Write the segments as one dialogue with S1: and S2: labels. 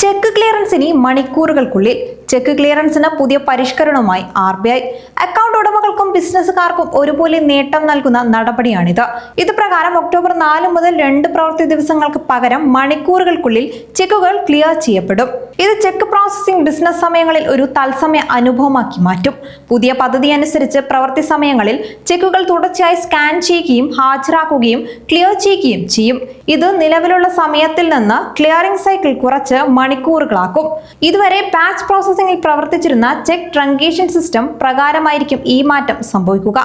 S1: Check clearance ഇനി മണിക്കൂറുകൾക്കുള്ളിൽ check ക്ലിയറൻസിന് പുതിയ പരിഷ്കരണവുമായി ആർ ബി ഐ. അക്കൗണ്ട് ഉടമകൾക്കും ബിസിനസ്സുകാർക്കും ഒരുപോലെ നേട്ടം നൽകുന്ന നടപടിയാണിത്. ഇത് പ്രകാരം ഒക്ടോബർ നാല് മുതൽ രണ്ട് പ്രവൃത്തി ദിവസങ്ങൾക്ക് പകരം മണിക്കൂറുകൾക്കുള്ളിൽ ചെക്കുകൾ ക്ലിയർ ചെയ്യപ്പെടും. ഇത് ചെക്ക് പ്രോസസ്സിംഗ് ബിസിനസ് സമയങ്ങളിൽ ഒരു തത്സമയ അനുഭവമാക്കി മാറ്റും. പുതിയ പദ്ധതി അനുസരിച്ച് പ്രവൃത്തി സമയങ്ങളിൽ ചെക്കുകൾ തുടർച്ചയായി സ്കാൻ ചെയ്യുകയും ഹാജരാക്കുകയും ക്ലിയർ ചെയ്യുകയും ചെയ്യും. ഇത് നിലവിലുള്ള സമയത്തിൽ നിന്ന് ക്ലിയറിംഗ് സൈക്കിൾ കുറച്ച് മണിക്കൂറുകളാക്കും. ഇതുവരെ ബാച്ച് പ്രോസസ്സിംഗിൽ പ്രവർത്തിച്ചിരുന്ന ചെക്ക് ട്രങ്കേഷൻ സിസ്റ്റം പ്രകാരമായിരിക്കും ഈ മാറ്റം സംഭവിക്കുക.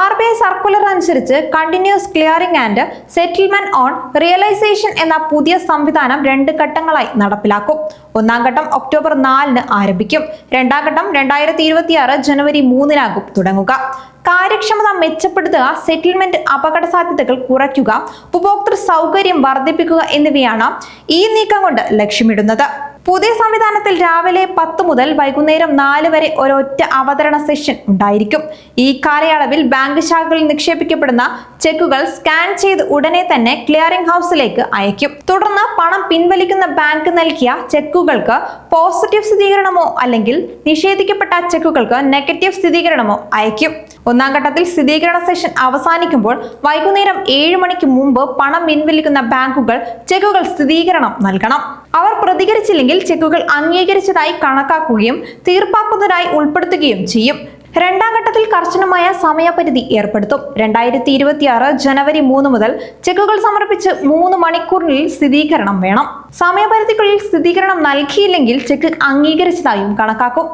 S1: ആർ ബി ഐ സർക്കുലർ അനുസരിച്ച് continuous clearing and settlement on realisation എന്ന പുതിയ സംവിധാനം രണ്ട് ഘട്ടങ്ങളായി നടപ്പിലാക്കും. ഒന്നാം ഘട്ടം ഒക്ടോബർ നാലിന് ആരംഭിക്കും. രണ്ടാം ഘട്ടം രണ്ടായിരത്തി ഇരുപത്തിയാറ് ജനുവരി മൂന്നിനാകും തുടങ്ങുക. കാര്യക്ഷമത മെച്ചപ്പെടുത്തുക സെറ്റിൽമെന്റ് അപകട സാധ്യതകൾ കുറയ്ക്കുക ഉപഭോക്തൃ സൗകര്യം വർദ്ധിപ്പിക്കുക എന്നിവയാണ് ഈ നീക്കം കൊണ്ട് ലക്ഷ്യമിടുന്നത്. പുതിയ സംവിധാനത്തിൽ രാവിലെ പത്ത് മുതൽ വൈകുന്നേരം നാല് വരെ ഒരൊറ്റ അവതരണ സെഷൻ ഉണ്ടായിരിക്കും. ഈ കാലയളവിൽ ബാങ്ക് ശാഖകളിൽ നിക്ഷേപിക്കപ്പെടുന്ന ചെക്കുകൾ സ്കാൻ ചെയ്ത് ഉടനെ തന്നെ ക്ലിയറിംഗ് ഹൗസിലേക്ക് അയക്കും തുടർന്ന് പണം പിൻവലിക്കുന്ന ബാങ്ക് നൽകിയ ചെക്കുകൾക്ക് പോസിറ്റീവ് സ്ഥിരീകരണമോ അല്ലെങ്കിൽ നിഷേധിക്കപ്പെട്ട ചെക്കുകൾക്ക് നെഗറ്റീവ് സ്ഥിരീകരണമോ അയക്കും ഒന്നാം ഘട്ടത്തിൽ സ്ഥിരീകരണ സെഷൻ അവസാനിക്കുമ്പോൾ വൈകുന്നേരം ഏഴ് മണിക്ക് മുമ്പ് പണം പിൻവലിക്കുന്ന ബാങ്കുകൾ ചെക്കുകൾ സ്ഥിരീകരണം നൽകണം. അവർ പ്രതികരിച്ചില്ലെങ്കിൽ ചെക്കുകൾ അംഗീകരിച്ചതായി കണക്കാക്കുകയും തീർപ്പാക്കുന്നതിനായി ഉൾപ്പെടുത്തുകയും ചെയ്യും. രണ്ടാം ഘട്ടത്തിൽ കർശനമായ സമയപരിധി ഏർപ്പെടുത്തും. രണ്ടായിരത്തി ഇരുപത്തിയാറ് ജനുവരി മൂന്ന് മുതൽ ചെക്കുകൾ സമർപ്പിച്ച് മൂന്ന് മണിക്കൂറിനുള്ളിൽ സ്ഥിരീകരണം വേണം. സമയപരിധിക്കുള്ളിൽ സ്ഥിരീകരണം നൽകിയില്ലെങ്കിൽ ചെക്ക് അംഗീകരിച്ചതായും കണക്കാക്കും.